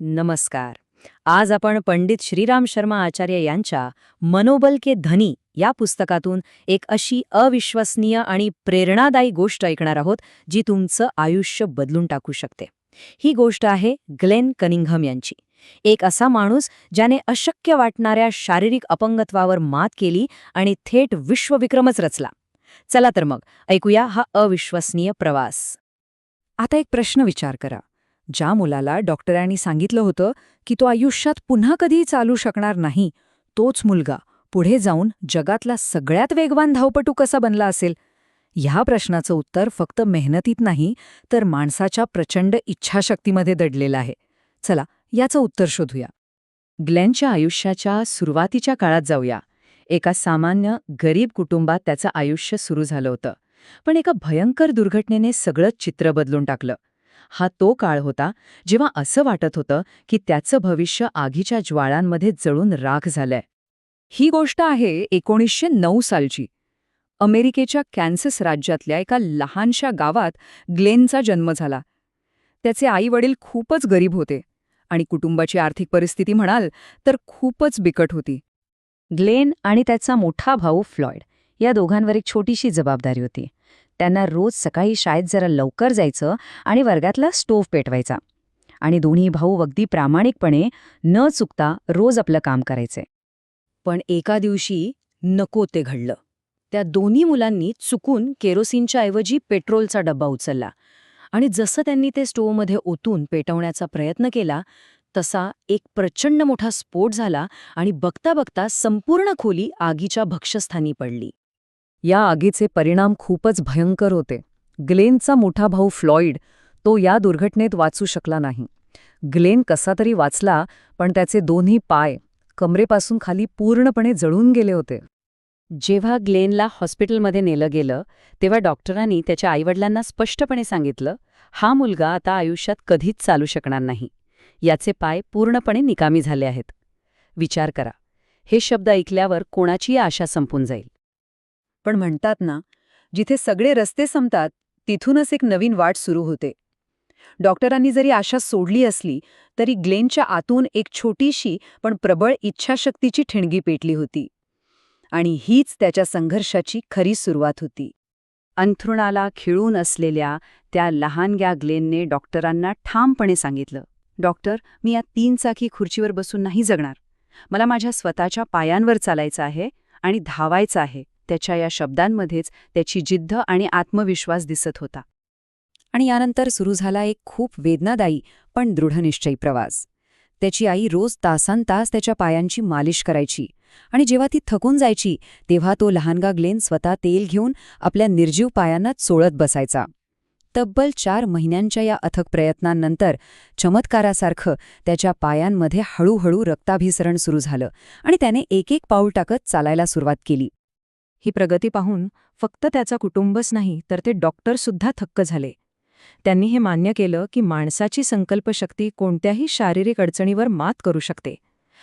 नमस्कार. आज आपण पंडित श्रीराम शर्मा आचार्य यांच्या मनोबल के धनी या पुस्तकातून एक अशी अविश्वसनीय आणि प्रेरणादायी गोष्ट ऐकणार आहोत जी तुमचं आयुष्य बदलून टाकू शकते. ही गोष्ट आहे ग्लेन कनिंघम यांची. एक असा माणूस ज्याने अशक्य वाटणाऱ्या शारीरिक अपंगत्वावर मात केली आणि थेट विश्वविक्रमच रचला. चला तर मग ऐकूया हा अविश्वसनीय प्रवास. आता एक प्रश्न विचार करा. ज्या मुलाला डॉक्टरांनी सांगितलं होतं की तो आयुष्यात पुन्हा कधी चालू शकणार नाही तोच मुलगा पुढे जाऊन जगातला सगळ्यात वेगवान धावपटू कसा बनला असेल? ह्या प्रश्नाचं उत्तर फक्त मेहनतीत नाही तर माणसाच्या प्रचंड इच्छाशक्तीमध्ये दडलेलं आहे. चला याचं उत्तर शोधूया. ग्लेनच्या आयुष्याच्या सुरुवातीच्या काळात जाऊया. एका सामान्य गरीब कुटुंबात त्याचं आयुष्य सुरू झालं होतं. पण एका भयंकर दुर्घटनेने सगळं चित्र बदलून टाकलं. हा तो काळ होता जेव्हा असं वाटत होतं की त्याचं भविष्य आगीच्या ज्वाळांमध्ये जळून राख झालंय. ही गोष्ट आहे एकोणीसशे नऊ सालची. अमेरिकेच्या कॅन्सस राज्यातल्या एका लहानशा गावात ग्लेनचा जन्म झाला. त्याचे आई वडील खूपच गरीब होते आणि कुटुंबाची आर्थिक परिस्थिती म्हणाल तर खूपच बिकट होती. ग्लेन आणि त्याचा मोठा भाऊ फ्लॉइड या दोघांवर एक छोटीशी जबाबदारी होती. त्यांना रोज सकाळी शाळेत जरा लवकर जायचं आणि वर्गातला स्टोव्ह पेटवायचा. आणि दोन्ही भाऊ अगदी प्रामाणिकपणे न चुकता रोज आपलं काम करायचे. पण एका दिवशी नको ते घडलं. त्या दोन्ही मुलांनी चुकून केरोसिनच्या ऐवजी पेट्रोलचा डब्बा उचलला. आणि जसं त्यांनी ते स्टोव्हमध्ये ओतून पेटवण्याचा प्रयत्न केला तसा एक प्रचंड मोठा स्फोट झाला आणि बघता बघता संपूर्ण खोली आगीच्या भक्षस्थानी पडली. या आगीचे परिणाम खूपच भयंकर होते. ग्लेनचा मोठा भाऊ फ्लॉईड तो या दुर्घटनेत वाचू शकला नाही. ग्लेन कसा तरी वाचला पण त्याचे दोन्ही पाय कमरेपासून खाली पूर्णपणे जळून गेले होते. जेव्हा ग्लेनला हॉस्पिटलमध्ये नेलं गेलं तेव्हा डॉक्टरांनी त्याच्या आईवडिलांना स्पष्टपणे सांगितलं हा मुलगा आता आयुष्यात कधीच चालू शकणार नाही. याचे पाय पूर्णपणे निकामी झाले आहेत. विचार करा. हे शब्द ऐकल्यावर कोणाचीही आशा संपून जाईल. पण म्हणतात ना जिथे सगळे रस्ते संपतात तिथूनच एक नवीन वाट सुरू होते. डॉक्टरांनी जरी आशा सोडली असली तरी ग्लेनच्या आतून एक छोटीशी पण प्रबळ इच्छाशक्तीची ठिणगी पेटली होती. आणि हीच त्याच्या संघर्षाची खरी सुरुवात होती. अंथरुणाला खिळून असलेल्या त्या लहानग्या ग्लेनने डॉक्टरांना ठामपणे सांगितलं डॉक्टर मी या तीन चाकी खुर्चीवर बसून नाही जगणार. मला माझ्या स्वतःच्या पायांवर चालायचं आहे आणि धावायचं आहे. त्याच्या या शब्दांमध्येच त्याची जिद्द आणि आत्मविश्वास दिसत होता. आणि यानंतर सुरू झाला एक खूप वेदनादायी पण दृढनिश्चयी प्रवास. त्याची आई रोज तासांतास त्याच्या पायांची मालिश करायची आणि जेव्हा ती थकून जायची तेव्हा तो लहानगा ग्लेन स्वतः तेल घेऊन आपल्या निर्जीव पायांना चोळत बसायचा. तब्बल चार महिन्यांच्या या अथक प्रयत्नांनंतर चमत्कारासारखं त्याच्या पायांमध्ये हळूहळू रक्ताभिसरण सुरू झालं आणि त्याने एक एक पाऊल टाकत चालायला सुरुवात केली. ही प्रगती पाहून फक्त त्याचा कुटुंबच नाही तर ते डॉक्टरसुद्धा थक्क झाले. त्यांनी हे मान्य केलं की माणसाची संकल्पशक्ती कोणत्याही शारीरिक अडचणीवर मात करू शकते.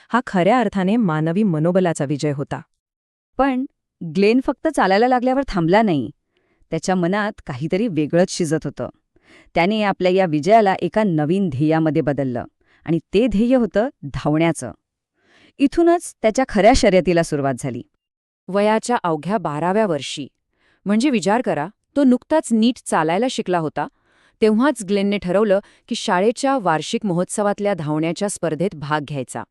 हा खऱ्या अर्थाने मानवी मनोबलाचा विजय होता. पण ग्लेन फक्त चालायला लागल्यावर थांबला नाही. त्याच्या मनात काहीतरी वेगळंच शिजत होतं. त्याने आपल्या या विजयाला एका नवीन ध्येयामध्ये बदललं आणि ते ध्येय होतं धावण्याचं. इथूनच त्याच्या खऱ्या शर्यतीला सुरुवात झाली. वयाच्या अवघ्या बाराव्या वर्षी. म्हणजे विचार करा तो नुकताच नीट चालायला शिकला होता. तेव्हाच ग्लेनने ठरवलं की शाळेच्या वार्षिक महोत्सवातल्या धावण्याच्या स्पर्धेत भाग घ्यायचा.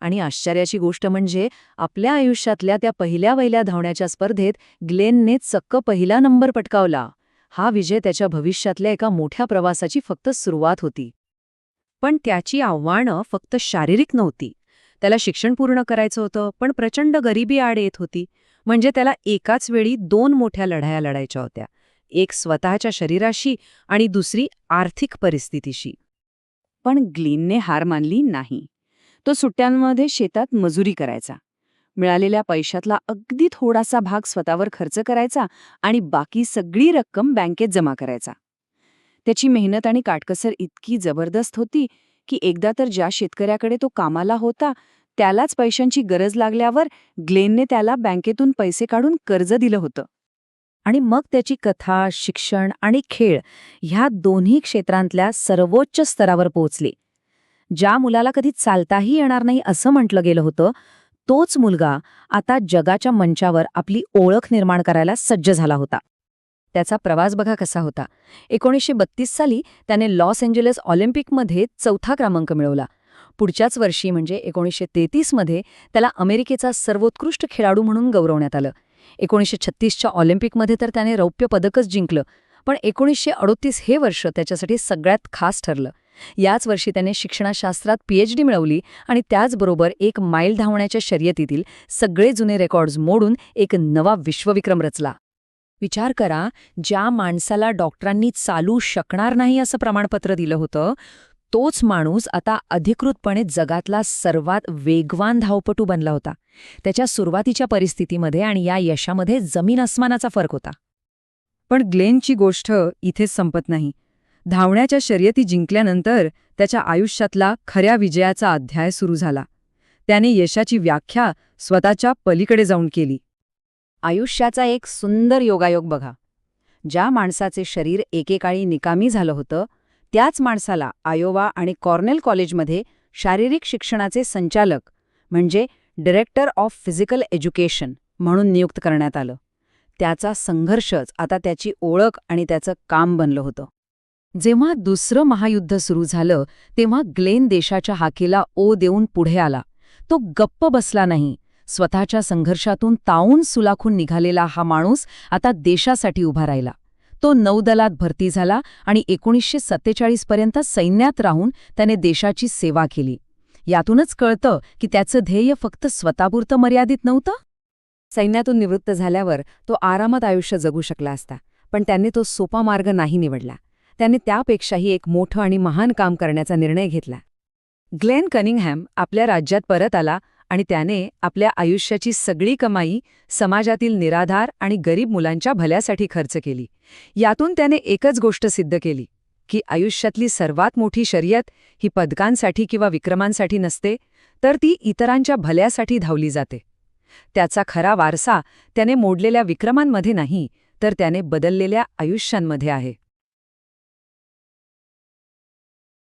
आणि आश्चर्याची गोष्ट म्हणजे आपल्या आयुष्यातल्या त्या पहिल्या वहिल्या धावण्याच्या स्पर्धेत ग्लेनने चक्क पहिला नंबर पटकावला. हा विजय त्याच्या भविष्यातल्या एका मोठ्या प्रवासाची फक्त सुरुवात होती. पण त्याची आव्हानं फक्त शारीरिक नव्हती. त्याला शिक्षण पूर्ण करायचं होतं पण प्रचंड गरिबी आड येत होती. म्हणजे त्याला एकाच वेळी दोन मोठ्या लढाया लढायच्या होत्या. एक स्वतःच्या शरीराशी आणि दुसरी आर्थिक परिस्थितीशी. पण ग्लीनने हार मानली नाही. तो सुट्ट्यांमध्ये शेतात मजुरी करायचा. मिळालेल्या पैशातला अगदी थोडासा भाग स्वतःवर खर्च करायचा आणि बाकी सगळी रक्कम बँकेत जमा करायचा. त्याची मेहनत आणि काटकसर इतकी जबरदस्त होती की एकदा तर ज्या शेतकऱ्याकडे तो कामाला होता त्यालाच पैशांची गरज लागल्यावर ग्लेनने त्याला बँकेतून पैसे काढून कर्ज दिलं होतं. आणि मग त्याची कथा शिक्षण आणि खेळ ह्या दोन्ही क्षेत्रांतल्या सर्वोच्च स्तरावर पोहोचली. ज्या मुलाला कधी चालताही येणार नाही असं म्हटलं गेलं होतं तोच मुलगा आता जगाच्या मंचावर आपली ओळख निर्माण करायला सज्ज झाला होता. त्याचा प्रवास बघा कसा होता. एकोणीसशे बत्तीस साली त्याने लॉस एंजेलिस ऑलिम्पिकमध्ये चौथा क्रमांक मिळवला. पुढच्याच वर्षी म्हणजे एकोणीसशे तेहतीसमध्ये त्याला अमेरिकेचा सर्वोत्कृष्ट खेळाडू म्हणून गौरवण्यात आलं. एकोणीसशे छत्तीसच्या ऑलिम्पिकमध्ये तर त्याने रौप्य पदकच जिंकलं पण एकोणीसशे अडोतीस हे वर्ष त्याच्यासाठी सगळ्यात खास ठरलं. याच वर्षी त्याने शिक्षणाशास्त्रात पीएचडी मिळवली आणि त्याचबरोबर एक माईल धावण्याच्या शर्यतीतील सगळे जुने रेकॉर्ड्स मोडून एक नवा विश्वविक्रम रचला. विचार करा ज्या माणसाला डॉक्टरांनी चालू शकणार नाही असं प्रमाणपत्र दिलं होतं तोच माणूस आता अधिकृतपणे जगातला सर्वात वेगवान धावपटू बनला होता. त्याच्या सुरुवातीच्या परिस्थितीमध्ये आणि या यशामध्ये जमीन अस्मानाचा फरक होता. पण ग्लेनची गोष्ट इथेच संपत नाही. धावण्याच्या शर्यती जिंकल्यानंतर त्याच्या आयुष्यातला खऱ्या विजयाचा अध्याय सुरू झाला. त्याने यशाची व्याख्या स्वतःच्या पलीकडे जाऊन केली. आयुष्याचा एक सुंदर योगायोग बघा. ज्या माणसाचे शरीर एकेकाळी निकामी झालं होतं त्याच माणसाला आयोवा आणि कॉर्नेल कॉलेजमध्ये शारीरिक शिक्षणाचे संचालक म्हणजे डिरेक्टर ऑफ फिजिकल एज्युकेशन म्हणून नियुक्त करण्यात आलं. त्याचा संघर्षच आता त्याची ओळख आणि त्याचं काम बनलं होतं. जेव्हा दुसरं महायुद्ध सुरू झालं तेव्हा ग्लेन देशाच्या हाकेला ओ देऊन पुढे आला. तो गप्प बसला नाही. स्वतःच्या संघर्षातून ताऊन सुलाखून निघालेला हा माणूस आता देशासाठी उभा राहिला. तो नौदलात भरती झाला आणि एकोणीसशे सत्तेचाळीस पर्यंत सैन्यात राहून त्याने देशाची सेवा केली. यातूनच कळतं की त्याचं ध्येय फक्त स्वतःपुरतं मर्यादित नव्हतं? सैन्यातून निवृत्त झाल्यावर तो आरामात आयुष्य जगू शकला असता पण त्यांनी तो सोपा मार्ग नाही निवडला. त्याने त्यापेक्षाही एक मोठं आणि महान काम करण्याचा निर्णय घेतला. ग्लेन कनिंगहॅम आपल्या राज्यात परत आला आणि त्याने आपल्या आयुष्याची सगळी कमाई समाजातील निराधार आणि गरीब मुलांच्या भल्यासाठी खर्च केली. यातून त्याने एकच गोष्ट सिद्ध केली की आयुष्यातली सर्वात मोठी शर्यत ही पदकांसाठी किंवा विक्रमांसाठी नसते तर ती इतरांच्या भल्यासाठी धावली जाते. त्याचा खरा वारसा त्याने मोडलेल्या विक्रमांमध्ये नाही तर त्याने बदललेल्या आयुष्यांमध्ये आहे.